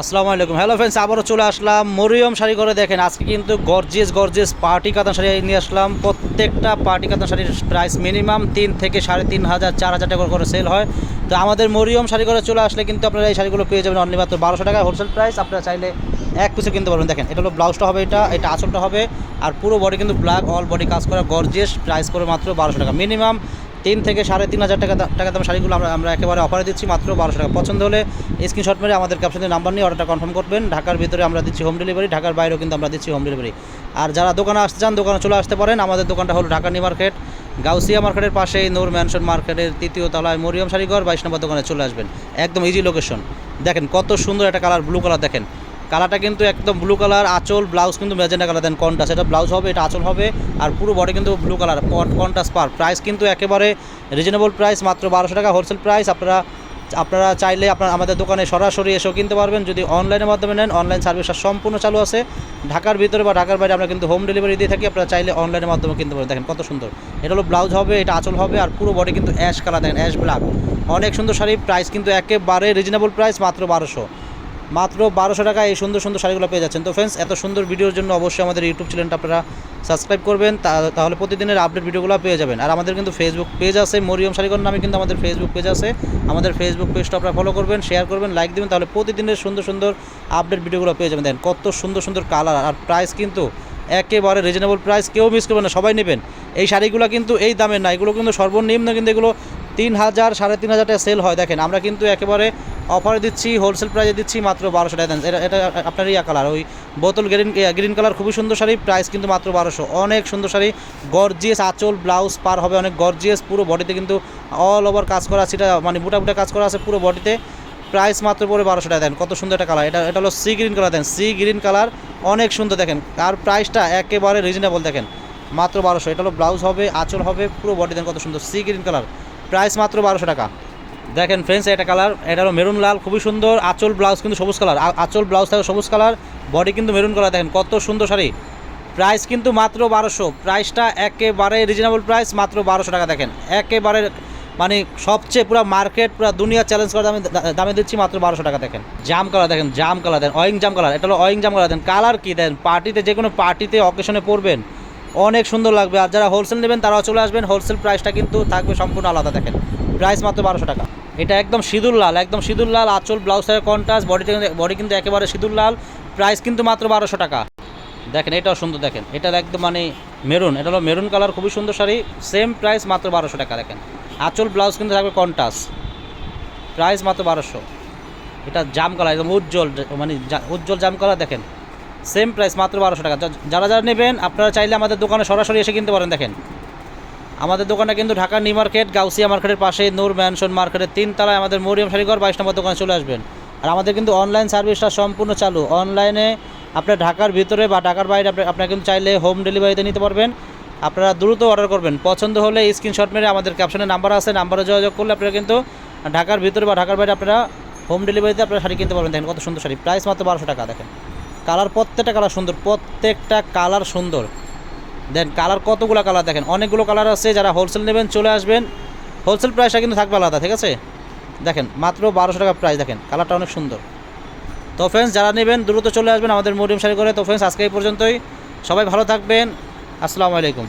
আসসালামু আলাইকুম। Hello friends আবারও চলে আসলাম। মরিয়ম শাড়ি করে দেখেন, আজকে কিন্তু গর্জিয়াস গর্জিয়াস পার্টি কাতান শাড়ি নিয়ে আসলাম। প্রত্যেকটা পার্টি কাতান শাড়ির প্রাইস মিনিমাম তিন থেকে সাড়ে তিন হাজার, চার হাজার টাকা করে সেল হয়। তো আমাদের মরিয়ম শাড়ি করে চলে আসলে কিন্তু আপনারা এই শাড়িগুলো পেয়ে যাবেন অনলি মাত্র বারোশো টাকা। হোলসেল প্রাইস আপনারা চাইলে এক পিসে কিনতে পারবেন। দেখেন, এটা হলো ব্লাউজটা হবে এটা এটা আঁচলটা হবে। আর পুরো বডি কিন্তু ব্ল্যাক অল বডি কাজ করা গর্জিয়াস প্রাইস করে মাত্র বারোশো টাকা। মিনিমাম তিন থেকে সাড়ে তিন হাজার টাকা টাকা দাম শাড়িগুলো আমরা আমরা একেবারে অফারে দিচ্ছি মাত্র বারোশো টাকা। পছন্দ হলে স্ক্রিনশট মেরে আমাদের ক্যাপশনের নাম্বার নিয়ে অর্ডারটা কনফার্ম করবেন। ঢাকার ভিতরে আমরা দিচ্ছি হোম ডেলিভারি ঢাকার বাইরেও কিন্তু আমরা দিচ্ছি হোম ডেলিভারি আর যারা দোকানে আসতে চান, দোকানে চলে আসতে পারেন। আমাদের দোকানটা হলো ঢাকা নিউ মার্কেট, গাউসিয়া মার্কেটের পাশেই নূর ম্যানশন মার্কেটের তৃতীয় তলায় মরিয়ম শাড়িঘর, বাইশ নম্বর দোকানে চলে আসবেন। একদম ইজি লোকেশন দেখেন কত সুন্দর একটা কালার ব্লু কালার দেখেন। কালারটা কিন্তু একদম ব্লু কালার আঁচল ব্লাউজ কিন্তু ম্যাজেন্ডা কালার দেন কন্টাস এটা ব্লাউজ হবে, এটা আঁচল হবে, আর পুরো বডি কিন্তু ব্লু কালার কন্টাস পার প্রাইস কিন্তু একেবারে রিজনেবল প্রাইস মাত্র বারোশো টাকা হোলসেল প্রাইস আপনারা আপনারা চাইলে আপনার আমাদের দোকানে সরাসরি এসেও কিনতে পারবেন। যদি অনলাইনের মাধ্যমে নেন অনলাইন সার্ভিসটা সম্পূর্ণ চালু আছে। ঢাকার ভিতরে বা ঢাকার বাইরে আমরা কিন্তু হোম ডেলিভারি দিয়ে থাকি। আপনারা চাইলে অনলাইনের মাধ্যমে কিনতে পারেন দেখেন কত সুন্দর। এটা হলো ব্লাউজ হবে, এটা আঁচল হবে, আর পুরো বডি কিন্তু অ্যাশ কালার দেখেন অ্যাশ ব্ল্যাক অনেক সুন্দর শাড়ি প্রাইস কিন্তু একেবারে রিজনেবল প্রাইস মাত্র বারোশো। মাত্র বারোশো টাকা এই সুন্দর সুন্দর শাড়িগুলো পেয়ে যাচ্ছেন। তো ফ্রেন্ডস এত সুন্দর ভিডিওর জন্য অবশ্যই আমাদের ইউটিউব চ্যানেলটা আপনারা সাবস্ক্রাইব করবেন তাহলে প্রতিদিনের আপডেট ভিডিওগুলো পেয়ে যাবেন। আর আমাদের কিন্তু ফেসবুক পেজ আছে, মরিয়ম শাড়িগর নামে কিন্তু আমাদের ফেসবুক পেজ আছে। আমাদের ফেসবুক পেজটা আপনারা ফলো করবেন শেয়ার করবেন লাইক দিবেন, তাহলে প্রতিদিনের সুন্দর সুন্দর আপডেট ভিডিওগুলো পেয়ে যাবেন। দেন কত সুন্দর সুন্দর কালার আর প্রাইস কিন্তু একেবারে রিজনেবল প্রাইস কেউ মিস করবেন না, সবাই নেবেন। এই শাড়িগুলো কিন্তু এই দামের না, এগুলো কিন্তু সর্বনিম্ন কিন্তু এগুলো তিন হাজার সাড়ে তিন হাজার টাকা সেল হয়। দেখেন, আমরা কিন্তু একেবারে অফারে দিচ্ছি হোলসেল প্রাইসে দিচ্ছি মাত্র বারোশো টাকা। দেন এটা এটা, আপনার ইয়া কালার ওই বোতল গ্রিন গ্রিন কালার খুবই সুন্দর শাড়ি প্রাইস কিন্তু মাত্র বারোশো। অনেক সুন্দর শাড়ি গর্জিয়াস আঁচল ব্লাউজ পার হবে অনেক গর্জিয়াস পুরো বডিতে কিন্তু অল ওভার কাজ করা আছে। এটা মানে বুটা বুটা কাজ করা আছে পুরো বডিতে প্রাইস মাত্র পড়ে বারোশো টাকা। দেন কত সুন্দর একটা কালার এটা এটা হলো sea green colour then sea green colour অনেক সুন্দর। দেখেন, আর প্রাইসটা একেবারে রিজনেবল দেখেন, মাত্র বারোশো। এটা হলো ব্লাউজ হবে, আঁচল হবে, পুরো বডি দেন কত সুন্দর। সি গ্রিন কালার প্রাইস মাত্র বারোশো টাকা। দেখেন ফ্রেন্ডস এটা কালার এটা হলো মেরুন লাল, খুবই সুন্দর, আঁচল ব্লাউজ কিন্তু সবুজ কালার আঁচল ব্লাউজ থাকে সবুজ কালার বডি কিন্তু মেরুন কালার দেখেন কত সুন্দর শাড়ি। প্রাইস কিন্তু মাত্র বারোশো প্রাইসটা একেবারে রিজনেবল প্রাইস মাত্র বারোশো টাকা, দেখেন। একেবারে মানে সবচেয়ে পুরো মার্কেট পুরো দুনিয়া চ্যালেঞ্জ করে দামে দামে দিচ্ছি মাত্র বারোশো টাকা, দেখেন। জাম কালার দেখেন, জাম কালার দেন অয়িং জাম কালার এটা হলো অয়িং জাম কালার দেন কালার কী দেন পার্টিতে যে কোনো পার্টিতে অকেশনে পরবেন। অনেক সুন্দর লাগবে। আর যারা হোলসেল নেবেন, তারাও চলে আসবেন। হোলসেল প্রাইসটা কিন্তু থাকবে সম্পূর্ণ আলাদা, দেখেন। প্রাইস মাত্র বারোশো টাকা। এটা একদম সিঁদুর লাল, একদম সিঁদুর লাল, আঁচল ব্লাউজ থাকে কন্টাস বডিতে বডি কিন্তু একেবারে সিঁদুর লাল। প্রাইস কিন্তু মাত্র বারোশো টাকা। দেখেন, এটাও সুন্দর, দেখেন। এটা একদম মানে মেরুন এটা হলো মেরুন কালার খুবই সুন্দর শাড়ি। সেম প্রাইস মাত্র বারোশো টাকা, দেখেন। আঁচল ব্লাউজ কিন্তু থাকবে কন্টাস প্রাইস মাত্র বারোশো। এটা জাম কালার একদম উজ্জ্বল মানে উজ্জ্বল জাম কালার দেখেন। সেম প্রাইস মাত্র বারোশো টাকা। যারা যারা নেবেন, আপনারা চাইলে আমাদের দোকানে সরাসরি এসে কিনতে পারেন, দেখেন। আমাদের দোকানটা কিন্তু ঢাকা নিউ মার্কেট, গাউসিয়া মার্কেটের পাশে, নূর ম্যানশন মার্কেটের তিন তলায় আমাদের মরিয়ম শাড়িঘর বাইশ নম্বর দোকানে চলে আসবেন। আর আমাদের কিন্তু অনলাইন সার্ভিসটা সম্পূর্ণ চালু। অনলাইনে আপনার ঢাকার ভিতরে বা ঢাকার বাইরে আপনি আপনারা কিন্তু চাইলে হোম ডেলিভারিতে নিতে পারবেন। আপনারা দ্রুত অর্ডার করবেন। পছন্দ হলে স্ক্রিনশট মেরে আমাদের ক্যাপশনে নাম্বার আছে, নাম্বারে যোগাযোগ করলে আপনারা কিন্তু ঢাকার ভিতরে বা ঢাকার বাইরে আপনারা হোম ডেলিভারিতে আপনারা শাড়ি কিনতে পারবেন। দেখেন কত সুন্দর শাড়ি। প্রাইস মাত্র বারোশো টাকা, দেখেন। কালার, প্রত্যেকটা কালার সুন্দর, প্রত্যেকটা কালার সুন্দর। দেন কালার কতগুলো কালার দেখেন, অনেকগুলো কালার আছে, যারা হোলসেল নেবেন চলে আসবেন। হোলসেল প্রাইসটা কিন্তু থাকবে আলাদা, ঠিক আছে? দেখেন, মাত্র বারোশো টাকা প্রাইস দেখেন, কালারটা অনেক সুন্দর। তো ফ্রেন্ডস যারা নেবেন, দ্রুত চলে আসবেন আমাদের মরিয়ম শাড়ি করে তো ফ্রেন্ডস আজকে এই পর্যন্তই। সবাই ভালো থাকবেন। আসসালামু আলাইকুম।